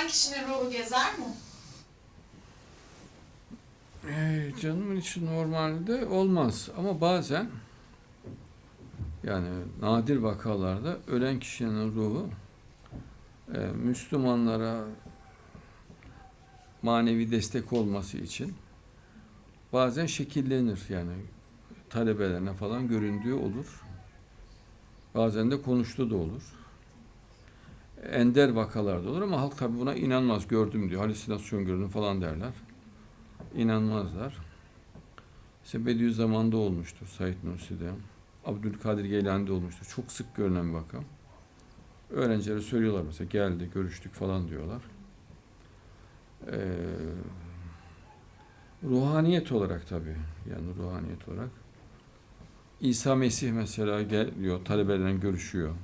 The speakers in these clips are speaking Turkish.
ölen kişinin ruhu gezer mi? Ee, canımın içi normalde olmaz ama bazen yani nadir vakalarda ölen kişinin ruhu e, Müslümanlara manevi destek olması için bazen şekillenir yani talebelerine falan göründüğü olur. Bazen de konuştuğu da olur. Ender vakalarda olur ama halk tabi buna inanmaz gördüm diyor. Halüsinasyon gördüm falan derler inanmazlar. İşte Bediüzzaman'da olmuştur Said Nursi'de. Abdülkadir Geylani'de olmuştur. Çok sık görülen bir vaka. Öğrencilere söylüyorlar mesela geldi, görüştük falan diyorlar. Ee, ruhaniyet olarak tabii. Yani ruhaniyet olarak. İsa Mesih mesela geliyor, talebelerle görüşüyor.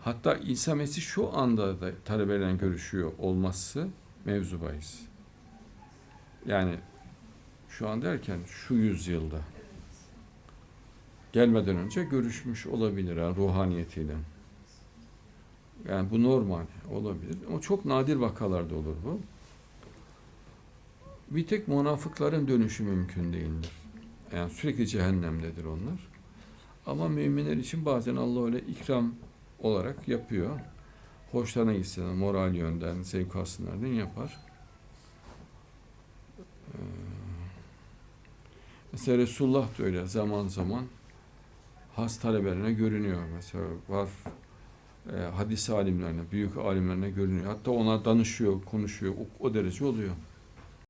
Hatta İsa Mesih şu anda da talebelerle görüşüyor olması mevzu bahis. Yani şu an derken şu yüzyılda gelmeden önce görüşmüş olabilir ha, ruhaniyetiyle. Yani bu normal olabilir. Ama çok nadir vakalarda olur bu. Bir tek münafıkların dönüşü mümkün değildir. Yani sürekli cehennemdedir onlar. Ama müminler için bazen Allah öyle ikram olarak yapıyor. Hoşlarına gitsin, moral yönden, zevk alsınlar diye yapar. Ee, Mesela Resulullah da öyle zaman zaman has talebelerine görünüyor. Mesela var e, hadis alimlerine, büyük alimlerine görünüyor. Hatta ona danışıyor, konuşuyor. O, o derece oluyor.